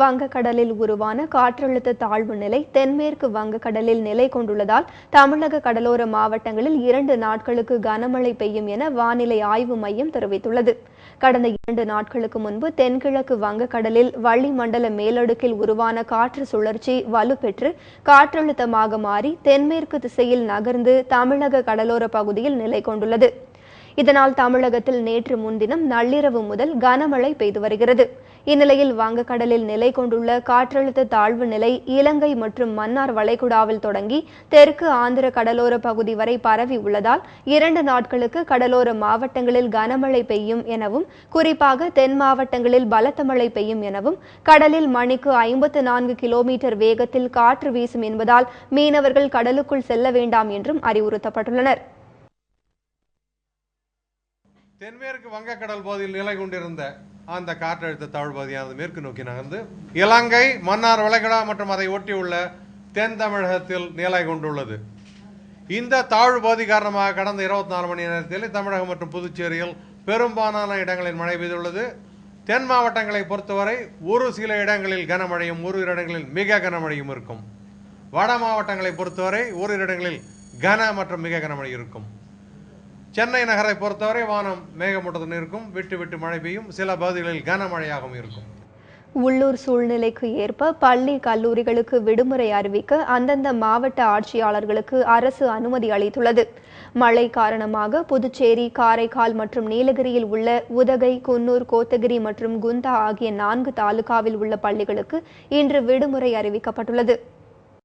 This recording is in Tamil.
வங்கக்கடலில் உருவான காற்றழுத்த தாழ்வு நிலை தென்மேற்கு வங்கக்கடலில் நிலை கொண்டுள்ளதால் தமிழக கடலோர மாவட்டங்களில் இரண்டு நாட்களுக்கு கனமழை பெய்யும் என வானிலை ஆய்வு மையம் தெரிவித்துள்ளது. கடந்த இரண்டு நாட்களுக்கு முன்பு தென்கிழக்கு வங்கக்கடலில் வளிமண்டல மேலடுக்கில் உருவான காற்று சுழற்சி வலுப்பெற்று காற்றழுத்தமாக மாறி தென்மேற்கு திசையில் நகர்ந்து தமிழக கடலோர பகுதியில் நிலை கொண்டுள்ளது. இதனால் தமிழகத்தில் நேற்று முன்தினம் நள்ளிரவு முதல் கனமழை பெய்து வருகிறது. இந்நிலையில் வங்கக்கடலில் நிலை கொண்டுள்ள காற்றழுத்த தாழ்வு நிலை இலங்கை மற்றும் மன்னார் வளைகுடாவில் தொடங்கி தெற்கு ஆந்திர கடலோர பகுதி வரை பரவி உள்ளதால் இரண்டு நாட்களுக்கு கடலோர மாவட்டங்களில் கனமழை பெய்யும் எனவும் குறிப்பாக தென் மாவட்டங்களில் பலத்த மழை பெய்யும் எனவும் கடலில் மணிக்கு ஐம்பத்து நான்கு கிலோமீட்டர் வேகத்தில் காற்று வீசும் என்பதால் மீனவர்கள் கடலுக்குள் செல்ல வேண்டாம் என்றும் அறிவுறுத்தப்பட்டுள்ளனர். தென்மேற்கு வங்கக்கடல் பகுதியில் நிலை கொண்டிருந்த அந்த காற்றழுத்த தாழ்வு பகுதியானது மேற்கு நோக்கி நகர்ந்து இலங்கை மன்னார் வளைகுடா மற்றும் அதை ஒட்டியுள்ள தென் தமிழகத்தில் நிலை கொண்டுள்ளது. இந்த தாழ்வு பகுதி காரணமாக கடந்த இருபத்தி நாலு மணி நேரத்தில் தமிழகம் மற்றும் புதுச்சேரியில் பெரும்பாலான இடங்களில் மழை பெய்துள்ளது. தென் மாவட்டங்களை பொறுத்தவரை ஒரு சில இடங்களில் கனமழையும் ஒரு இடங்களில் மிக கனமழையும் இருக்கும். வட மாவட்டங்களை பொறுத்தவரை ஒரு இடங்களில் கன மற்றும் மிக கனமழை இருக்கும். சென்னை நகரை பொறுத்தவரை வானம் மேகமூட்டத்துடன் இருக்கும். விட்டு விட்டு மழை பெய்யும். சில பகுதிகளில் கனமழையாகவும் இருக்கும். உள்ளூர் சூழ்நிலைக்கு ஏற்ப பள்ளி கல்லூரிகளுக்கு விடுமுறை அறிவிக்க அந்தந்த மாவட்ட ஆட்சியாளர்களுக்கு அரசு அனுமதி அளித்துள்ளது. மழை காரணமாக புதுச்சேரி காரைக்கால் மற்றும் நீலகிரியில் உள்ள உதகை குன்னூர் கோத்தகிரி மற்றும் குந்தா ஆகிய நான்கு தாலுகாவில் உள்ள பள்ளிகளுக்கு இன்று விடுமுறை அறிவிக்கப்பட்டுள்ளது.